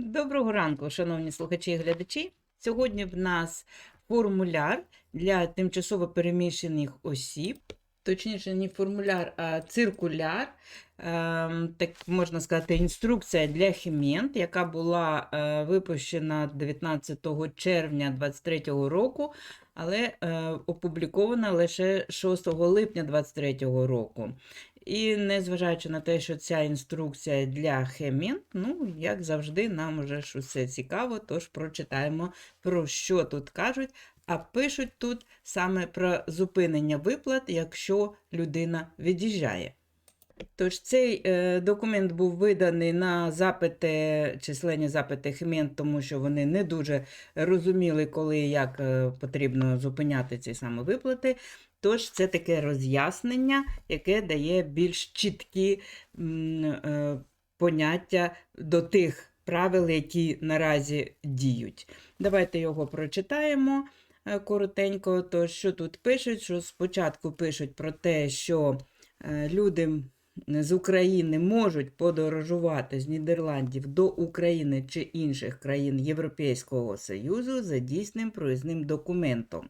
Доброго ранку, шановні слухачі і глядачі. Сьогодні в нас формуляр для тимчасово переміщених осіб. Точніше, не формуляр, а циркуляр, ем, так можна сказати, інструкція для хімент, яка була е, випущена 19 червня 2023 року, але е, опублікована лише 6 липня 2023 року. І незважаючи на те, що ця інструкція для хемін, ну, як завжди, нам уже ж усе цікаво, тож прочитаємо, про що тут кажуть. А пишуть тут саме про зупинення виплат, якщо людина від'їжджає. Тож цей е, документ був виданий на запити, численні запити Хемін, тому що вони не дуже розуміли, коли і як е, потрібно зупиняти ці саме виплати. Тож це таке роз'яснення, яке дає більш чіткі е, поняття до тих правил, які наразі діють. Давайте його прочитаємо е, коротенько. То що тут пишуть? Що спочатку пишуть про те, що е, люди з України можуть подорожувати з Нідерландів до України чи інших країн Європейського Союзу за дійсним проїзним документом.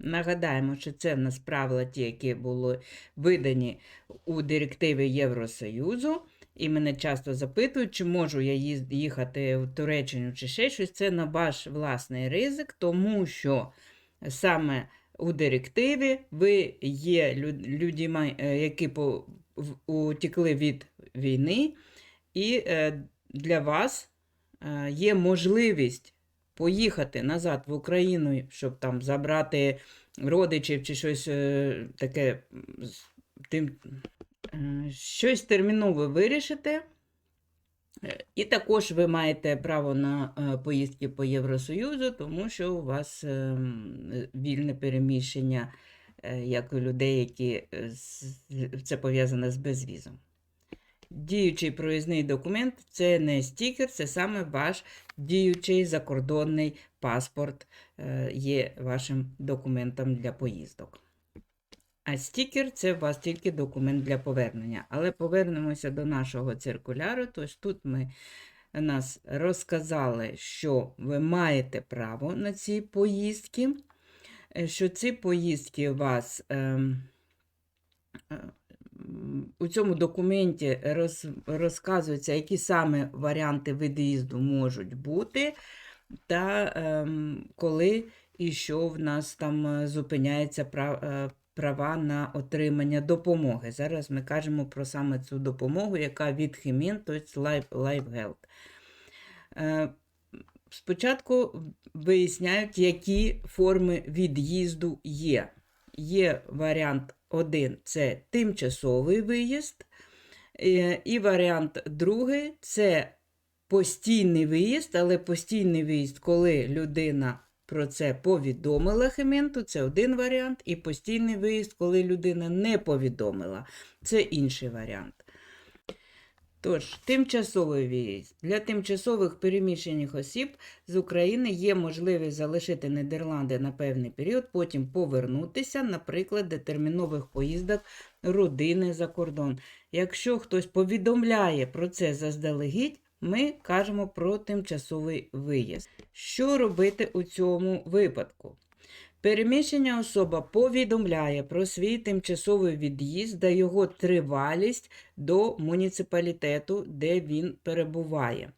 Нагадаємо, що це в нас правила ті, які були видані у директиві Євросоюзу. І мене часто запитують, чи можу я їхати в Туреччину чи ще щось. Це на ваш власний ризик, тому що саме у директиві ви є людьми, е, які в- від війни, і е, для вас е, є можливість поїхати назад в Україну, щоб там забрати родичів чи щось е, таке з тим, е, щось терміново вирішити. Е, І також ви маєте право на поїздки по Євросоюзу, тому що у вас вільне переміщення, як у людей, які це пов'язане з безвізом. Діючий проїзний документ це не стікер, це саме ваш діючий закордонний паспорт е, є вашим документом для поїздок. А стікер це у вас тільки документ для повернення. Але повернемося до нашого циркуляру. Тож тут ми нас розказали, що ви маєте право на ці поїздки, е, що ці поїздки вас. ем, е, у цьому документі роз, розказується, які саме варіанти від'їзду можуть бути, та ем, коли і що в нас там е, зупиняється е, права на отримання допомоги. Зараз ми кажемо про саме цю допомогу, яка від Хімін, тобто Life Health. Е, Спочатку виясняють, які форми від'їзду є. Є варіант один це тимчасовий виїзд, е, і варіант другий це постійний виїзд, але постійний виїзд, коли людина про це повідомила Хементу, це один варіант, і постійний виїзд, коли людина не повідомила, це інший варіант. Тож, тимчасовий виїзд. Для тимчасових переміщених осіб з України є можливість залишити Нідерланди на певний період, потім повернутися, наприклад, до термінових поїздок родини за кордон. Якщо хтось повідомляє про це заздалегідь, ми кажемо про тимчасовий виїзд. Що робити у цьому випадку? Переміщення особа повідомляє про свій тимчасовий від'їзд та його тривалість до муніципалітету, де він перебуває.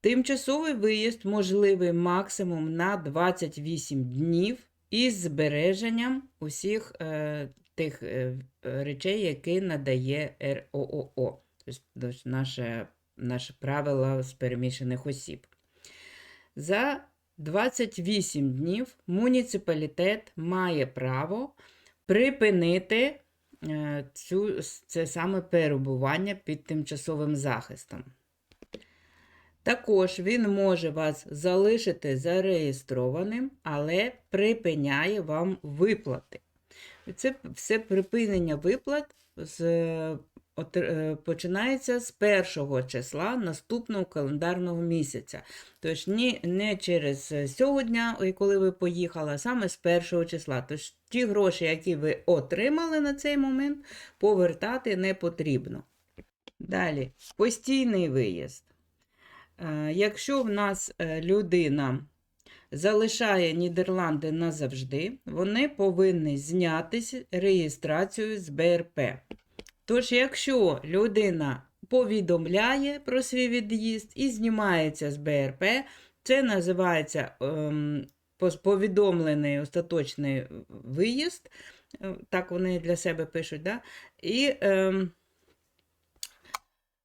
Тимчасовий виїзд можливий максимум на 28 днів із збереженням усіх е, тих е, речей, які надає РООО, тобто наше, наше правило з переміщених осіб. За 28 днів муніципалітет має право припинити е, цю, це саме перебування під тимчасовим захистом. Також він може вас залишити зареєстрованим, але припиняє вам виплати. Це все припинення виплат з, починається з першого числа наступного календарного місяця. Тож ні, не через е, цього дня, коли ви поїхали, а саме з першого числа. Тож ті гроші, які ви отримали на цей момент, повертати не потрібно. Далі, постійний виїзд. Е, Якщо в нас е, людина залишає Нідерланди назавжди, вони повинні знятися реєстрацію з БРП. Тож, якщо людина повідомляє про свій від'їзд і знімається з БРП, це називається ем, повідомлений остаточний виїзд. Е, Так вони для себе пишуть. Да? І, ем,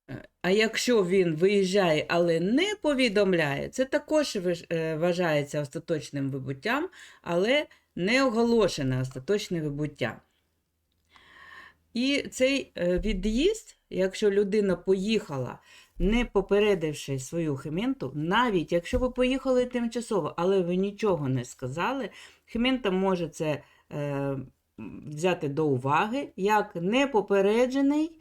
е, а якщо він виїжджає, але не повідомляє, це також е, вважається остаточним вибуттям, але не оголошене остаточне вибуття. І цей е, від'їзд, якщо людина поїхала, не попередивши свою хементу, навіть якщо ви поїхали тимчасово, але ви нічого не сказали, хемента може це е, взяти до уваги як непопереджений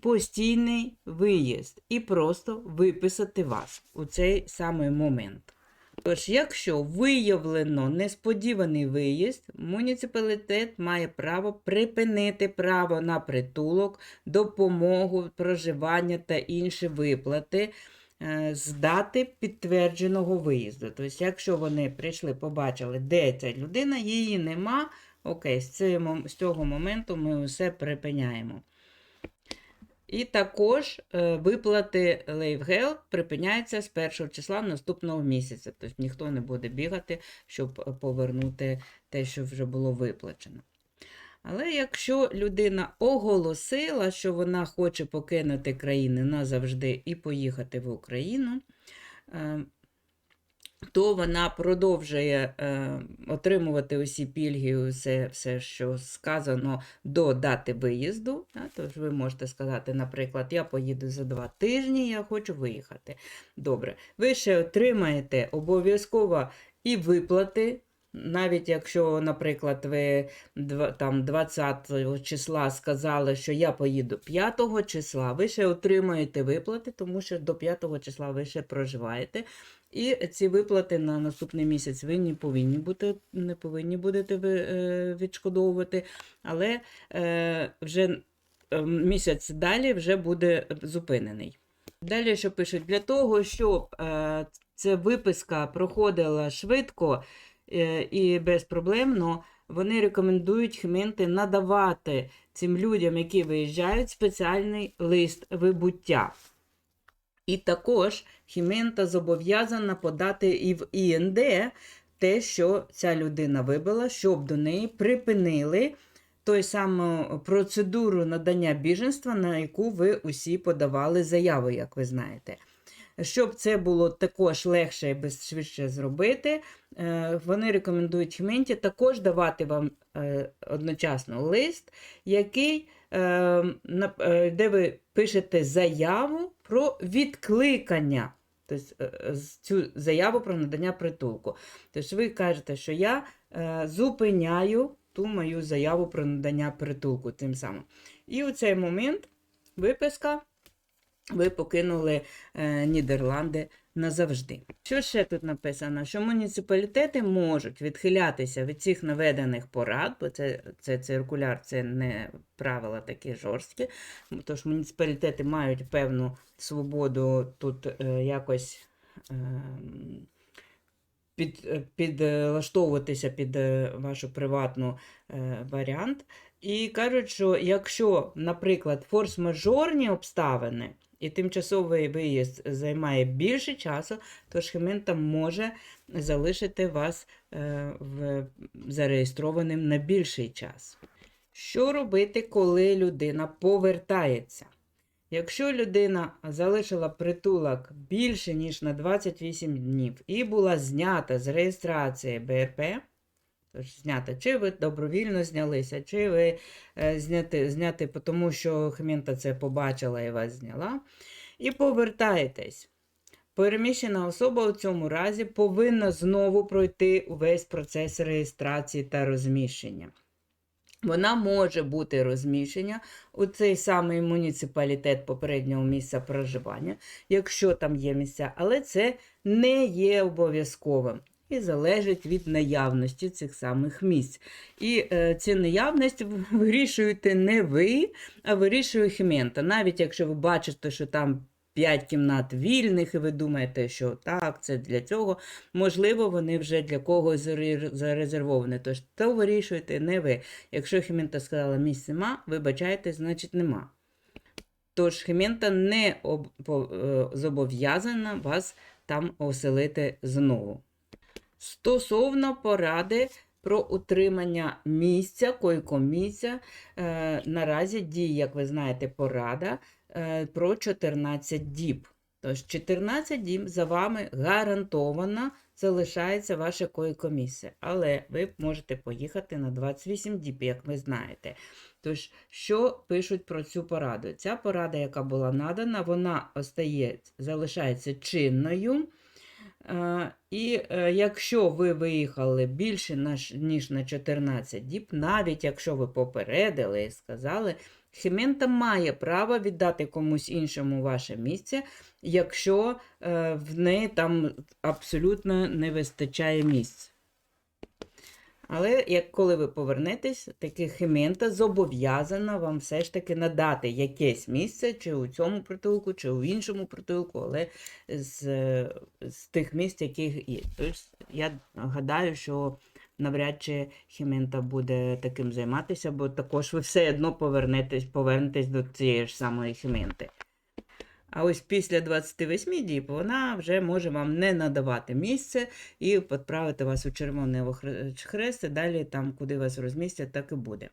постійний виїзд і просто виписати вас у цей самий момент. Тож, якщо виявлено несподіваний виїзд, муніципалітет має право припинити право на притулок, допомогу, проживання та інші виплати е, з дати підтвердженого виїзду. Тобто, якщо вони прийшли, побачили, де ця людина, її нема. Окей, з цього моменту ми все припиняємо. І також е, виплати Лейвгел припиняються з першого числа наступного місяця. Тобто ніхто не буде бігати, щоб е, повернути те, що вже було виплачено. Але якщо людина оголосила, що вона хоче покинути країну назавжди і поїхати в Україну, е, то вона продовжує е, отримувати усі пільги, усе, все, що сказано до дати виїзду. Да? Тож ви можете сказати, наприклад, я поїду за два тижні, я хочу виїхати. Добре, ви ще отримаєте обов'язково і виплати. Навіть якщо, наприклад, ви там 20 числа сказали, що я поїду 5 числа, ви ще отримаєте виплати, тому що до 5 числа ви ще проживаєте. І ці виплати на наступний місяць ви не повинні бути, не повинні будете е, відшкодовувати, але е, вже місяць далі вже буде зупинений. Далі, що пишуть, для того, щоб е, ця виписка проходила швидко і безпроблемно, вони рекомендують хменти надавати цим людям, які виїжджають, спеціальний лист вибуття. І також Хімента зобов'язана подати і в ІНД те, що ця людина вибила, щоб до неї припинили той саму процедуру надання біженства, на яку ви усі подавали заяву, як ви знаєте. Щоб це було також легше і швидше зробити, е, вони рекомендують Хіменті також давати вам е, одночасно лист, який, е, е, де ви пишете заяву про відкликання. Тобто е, цю заяву про надання притулку. Тобто ви кажете, що я е, зупиняю ту мою заяву про надання притулку тим самим. І у цей момент виписка ви покинули е, Нідерланди назавжди. Що ще тут написано? Що муніципалітети можуть відхилятися від цих наведених порад, бо це, це циркуляр, це не правила такі жорсткі. Тож муніципалітети мають певну свободу тут е, якось. ем, під, е, підлаштовуватися під е, вашу приватну е, варіант. І кажуть, що якщо, наприклад, форс-мажорні обставини і тимчасовий виїзд займає більше часу, то Шхемента може залишити вас е, в, зареєстрованим на більший час. Що робити, коли людина повертається? Якщо людина залишила притулок більше, ніж на 28 днів і була знята з реєстрації БРП, тож знята, чи ви добровільно знялися, чи ви е, зняти, зняти, тому що Хмента це побачила і вас зняла, і повертаєтесь. Переміщена особа у цьому разі повинна знову пройти увесь процес реєстрації та розміщення. Вона може бути розміщена у цей самий муніципалітет попереднього місця проживання, якщо там є місця, але це не є обов'язковим і залежить від наявності цих самих місць. І е, цю наявність вирішуєте не ви, а вирішує Хімента. Навіть якщо ви бачите, що там 5 кімнат вільних, і ви думаєте, що так, це для цього. Можливо, вони вже для когось зарезервовані. Тож то вирішуєте не ви. Якщо Хімента сказала місць нема, вибачайте, значить нема. Тож Хімента не е, зобов'язана вас там оселити знову. Стосовно поради про утримання місця, койко-місця, е, наразі діє, як ви знаєте, порада е, про 14 діб. Тож 14 діб за вами гарантовано залишається ваше койко-місце. Але ви можете поїхати на 28 діб, як ви знаєте. Тож, що пишуть про цю пораду? Ця порада, яка була надана, вона остає, залишається чинною. І е, якщо ви виїхали більше ніж на 14 діб, навіть якщо ви попередили і сказали, Хімента має право віддати комусь іншому ваше місце, якщо е, в неї там абсолютно не вистачає місць. Але як коли ви повернетесь, таки Хімента зобов'язана вам все ж таки надати якесь місце, чи у цьому притулку, чи у іншому притулку, але з, з тих місць, яких є. Тобто я гадаю, що навряд чи Хімента буде таким займатися, бо також ви все одно повернетесь, повернетесь до цієї ж самої Хіменти. А ось після 28 діб вона вже може вам не надавати місце і відправити вас у Червоний Хрест, і далі там, куди вас розмістять, так і буде.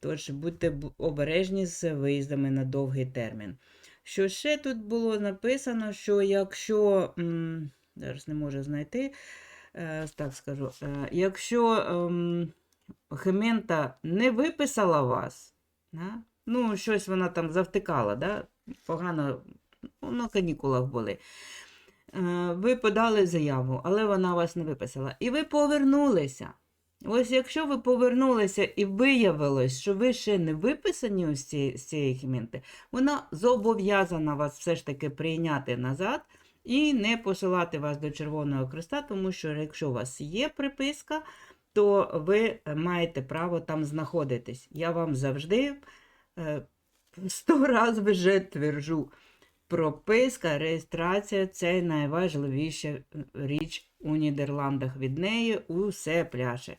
Тож будьте обережні з виїздами на довгий термін. Що ще тут було написано, що якщо, зараз не можу знайти, е, так скажу, е, якщо ем, Хемента не виписала вас, ну, щось вона там завтикала, да? погано на канікулах були. Е, Ви подали заяву, але вона вас не виписала. І ви повернулися. Ось якщо ви повернулися і виявилось, що ви ще не виписані з цієї хімінти, вона зобов'язана вас все ж таки прийняти назад і не посилати вас до Червоного Христа, тому що якщо у вас є приписка, то ви маєте право там знаходитись. Я вам завжди е, сто разів вже твержу. Прописка, реєстрація це найважливіша річ у Нідерландах. Від неї усе пляше.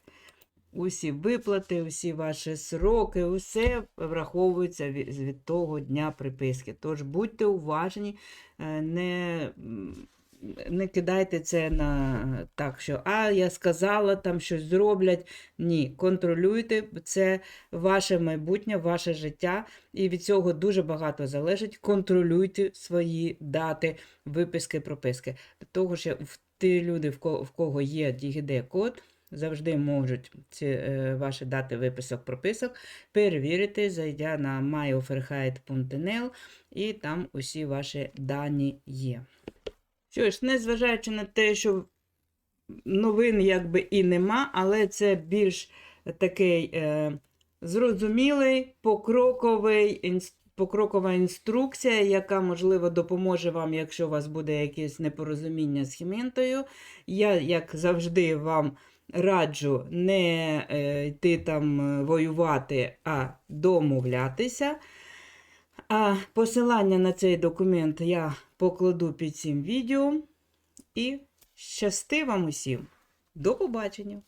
Усі виплати, усі ваші сроки, усе враховується від, того дня приписки. Тож будьте уважні, е, не, не кидайте це на так, що а, я сказала, там щось зроблять. Ні, контролюйте, це ваше майбутнє, ваше життя, і від цього дуже багато залежить. Контролюйте свої дати, виписки, прописки. До того ж, ті люди, в кого, є DGD-код, завжди можуть ці е, ваші дати виписок, прописок перевірити, зайдя на myofferheit.nl і там усі ваші дані є. Що незважаючи на те, що новин якби і нема, але це більш такий е, зрозумілий, покроковий, покрокова інструкція, яка, можливо, допоможе вам, якщо у вас буде якесь непорозуміння з хіментою. Я, як завжди, вам раджу не е, йти там е, воювати, а домовлятися. А посилання на цей документ я покладу під цим відео. І щасти вам усім. До побачення!